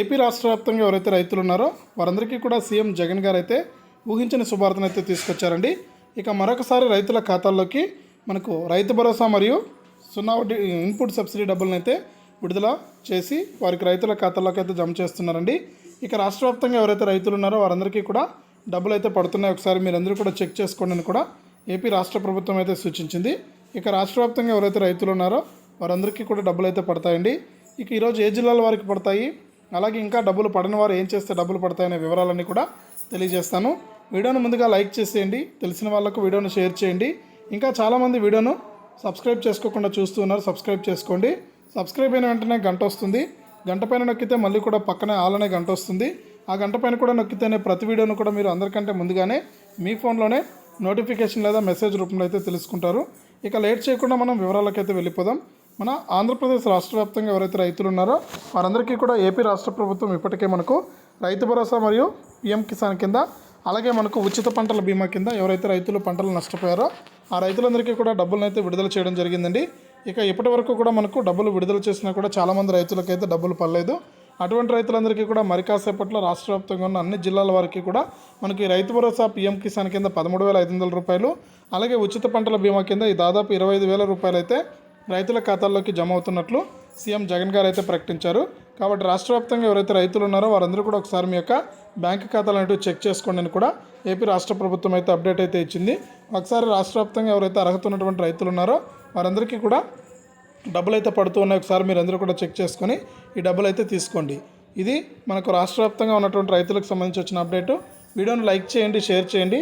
AP రాష్ట్ర వ్యాప్తంగా ఎవరైతే రైతులు ఉన్నారో వారందరికీ కూడా సీఎం జగన్ గారు అయితే ఊహించిన శుభార్తను అయితే తీసుకొచ్చారండి. ఇక మరొకసారి రైతుల ఖాతాల్లోకి మనకు రైతు భరోసా మరియు సున్నా వడ్డీ ఇన్పుట్ సబ్సిడీ డబ్బులను అయితే విడుదల చేసి వారికి రైతుల ఖాతాల్లోకి అయితే జమ చేస్తున్నారండి. ఇక రాష్ట్ర వ్యాప్తంగా ఎవరైతే రైతులు ఉన్నారో వారందరికీ కూడా డబ్బులు అయితే పడుతున్నాయి. ఒకసారి మీరందరూ కూడా చెక్ చేసుకోండి అని కూడా ఏపీ రాష్ట్ర ప్రభుత్వం అయితే సూచించింది. ఇక రాష్ట్ర వ్యాప్తంగా ఎవరైతే రైతులు ఉన్నారో వారందరికీ కూడా డబ్బులు అయితే పడతాయండి. ఇక ఈరోజు ఏ జిల్లాల వారికి పడతాయి? అలాగే ఇంకా డబ్బులు పడని వారు ఏం చేస్తే డబ్బులు పడతాయనే వివరాలన్నీ కూడా తెలియజేస్తాను. వీడియోను ముందుగా లైక్ చేసేయండి తెలిసిన వాళ్ళకు వీడియోను షేర్ చేయండి. ఇంకా చాలామంది వీడియోను సబ్స్క్రైబ్ చేసుకోకుండా చూస్తూ ఉన్నారు సబ్స్క్రైబ్ చేసుకోండి. సబ్స్క్రైబ్ అయిన వెంటనే గంట వస్తుంది. గంట పైన నొక్కితే మళ్ళీ కూడా పక్కనే ఆల్ అనే గంట వస్తుంది. ఆ గంట పైన కూడా నొక్కితేనే ప్రతి వీడియోను కూడా మీరు అందరికంటే ముందుగానే మీ ఫోన్లోనే నోటిఫికేషన్ లేదా మెసేజ్ రూపంలో అయితే తెలుసుకుంటారు. ఇక లేట్ చేయకుండా మనం వివరాలకైతే వెళ్ళిపోదాం. మన ఆంధ్రప్రదేశ్ రాష్ట్ర వ్యాప్తంగా ఎవరైతే రైతులు ఉన్నారో వారందరికీ కూడా ఏపీ రాష్ట్ర ప్రభుత్వం ఇప్పటికే మనకు రైతు భరోసా మరియు పిఎం కిసాన్ కింద అలాగే మనకు ఉచిత పంటల బీమా కింద ఎవరైతే రైతులు పంటలు నష్టపోయారో ఆ రైతులందరికీ కూడా డబ్బులను అయితే విడుదల చేయడం జరిగిందండి. ఇక ఇప్పటి వరకు కూడా మనకు డబ్బులు విడుదల చేసినా కూడా చాలామంది రైతులకైతే డబ్బులు పడలేదు. అటువంటి రైతులందరికీ కూడా మరి కాసేపట్లో రాష్ట్ర వ్యాప్తంగా ఉన్న అన్ని జిల్లాల వారికి కూడా మనకి రైతు భరోసా పీఎం కిసాన్ కింద పదమూడు వేల ఐదు వందల రూపాయలు అలాగే ఉచిత పంటల బీమా కింద ఈ దాదాపు ఇరవై ఐదు వేల రూపాయలు అయితే రైతుల ఖాతాల్లోకి జమ అవుతున్నట్లు సీఎం జగన్ గారు అయితే ప్రకటించారు. కాబట్టి రాష్ట్ర వ్యాప్తంగా ఎవరైతే రైతులు ఉన్నారో వారందరూ కూడా ఒకసారి మీ యొక్క బ్యాంక్ ఖాతాలు అనేవి చెక్ చేసుకోండి అని కూడా ఏపీ రాష్ట్ర ప్రభుత్వం అయితే అప్డేట్ అయితే ఇచ్చింది. ఒకసారి రాష్ట్ర వ్యాప్తంగా ఎవరైతే అర్హత ఉన్నటువంటి రైతులు ఉన్నారో వారందరికీ కూడా డబ్బులు అయితే పడుతూ ఉన్నాయి. ఒకసారి మీరు అందరూ కూడా చెక్ చేసుకొని ఈ డబ్బులు అయితే తీసుకోండి. ఇది మనకు రాష్ట్ర వ్యాప్తంగా ఉన్నటువంటి రైతులకు సంబంధించి వచ్చిన అప్డేటు. వీడియోని లైక్ చేయండి షేర్ చేయండి.